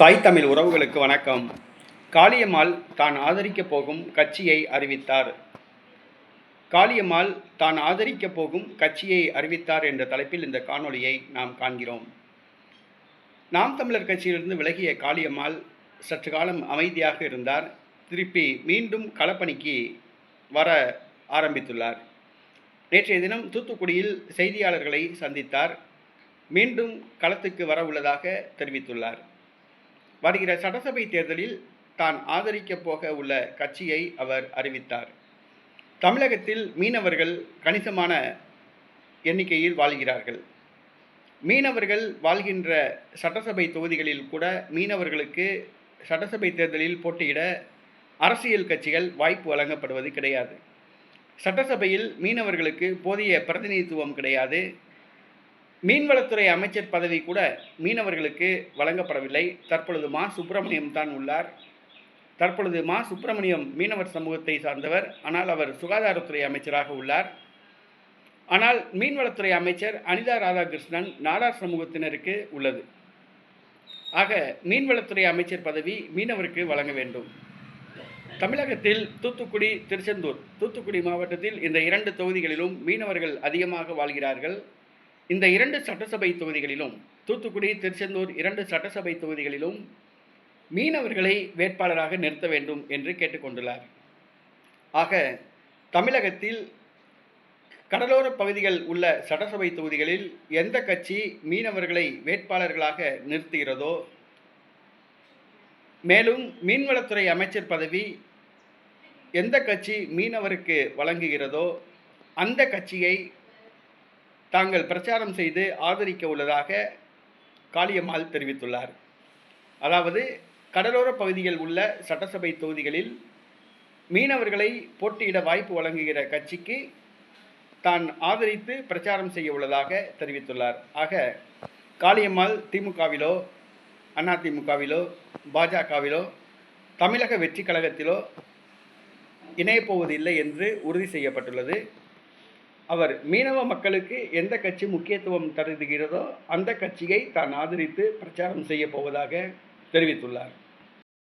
தாய் தமிழ் உறவுகளுக்கு வணக்கம். காளியம்மாள் தான் ஆதரிக்கப் போகும் கட்சியை அறிவித்தார். காளியம்மாள் தான் ஆதரிக்கப் போகும் கட்சியை அறிவித்தார் என்ற தலைப்பில் இந்த காணொளியை நாம் காண்கிறோம். நாம் தமிழர் கட்சியிலிருந்து விலகிய காளியம்மாள் சற்று காலம் அமைதியாக இருந்தார். திருப்பி மீண்டும் களப்பணிக்கு வர ஆரம்பித்துள்ளார். நேற்றைய தினம் தூத்துக்குடியில் செய்தியாளர்களை சந்தித்தார். மீண்டும் களத்துக்கு வர உள்ளதாக தெரிவித்துள்ளார். வருகிற சட்டசபை தேர்தலில் தான் ஆதரிக்கப் போக உள்ள கட்சியை அவர் அறிவித்தார். தமிழகத்தில் மீனவர்கள் கணிசமான எண்ணிக்கையில் வாழ்கிறார்கள். மீனவர்கள் வாழ்கின்ற சட்டசபை தொகுதிகளில் கூட மீனவர்களுக்கு சட்டசபை தேர்தலில் போட்டியிட அரசியல் கட்சிகள் வாய்ப்பு வழங்கப்படுவது கிடையாது. சட்டசபையில் மீனவர்களுக்கு போதிய பிரதிநிதித்துவம் கிடையாது. மீன்வளத்துறை அமைச்சர் பதவி கூட மீனவர்களுக்கு வழங்கப்படவில்லை. தற்பொழுது மா. சுப்பிரமணியம் தான் உள்ளார். தற்பொழுது மா. சுப்பிரமணியம் மீனவர் சமூகத்தை சார்ந்தவர். ஆனால் அவர் சுகாதாரத்துறை அமைச்சராக உள்ளார். ஆனால் மீன்வளத்துறை அமைச்சர் அனிதா ராதாகிருஷ்ணன் நாடார் சமூகத்தினருக்கு உள்ளது. ஆக மீன்வளத்துறை அமைச்சர் பதவி மீனவருக்கு வழங்க வேண்டும். தமிழகத்தில் தூத்துக்குடி திருச்செந்தூர் தூத்துக்குடி மாவட்டத்தில் இந்த இரண்டு தொகுதிகளிலும் மீனவர்கள் அதிகமாக வாழ்கிறார்கள். இந்த இரண்டு சட்டசபை தொகுதிகளிலும் தூத்துக்குடி திருச்செந்தூர் இரண்டு சட்டசபை தொகுதிகளிலும் மீனவர்களை வேட்பாளராக நிறுத்த வேண்டும் என்று கேட்டுக்கொண்டுள்ளார். ஆக தமிழகத்தில் கடலோர பகுதிகள் உள்ள சட்டசபை தொகுதிகளில் எந்த கட்சி மீனவர்களை வேட்பாளர்களாக நிறுத்துகிறதோ மேலும் மீன்வளத்துறை அமைச்சர் பதவி எந்த கட்சி மீனவருக்கு வழங்குகிறதோ அந்த கட்சியை தாங்கள் பிரச்சாரம் செய்து ஆதரிக்க உள்ளதாக காளியம்மாள் தெரிவித்துள்ளார். அதாவது கடலோர பகுதியில் உள்ள சட்டசபை தொகுதிகளில் மீனவர்களை போட்டியிட வாய்ப்பு வழங்குகிற கட்சிக்கு தான் ஆதரித்து பிரச்சாரம் செய்ய உள்ளதாக தெரிவித்துள்ளார். ஆக காளியம்மாள் திமுகவிலோ அதிமுகவிலோ பாஜகவிலோ தமிழக வெற்றி கழகத்திலோ இணையப்போவதில்லை என்று உறுதி செய்யப்பட்டுள்ளது. அவர் மீனவ மக்களுக்கு எந்த கட்சி முக்கியத்துவம் தருகிறதோ அந்த கட்சியை தான் ஆதரித்து பிரச்சாரம் செய்ய போவதாக தெரிவித்துள்ளார்.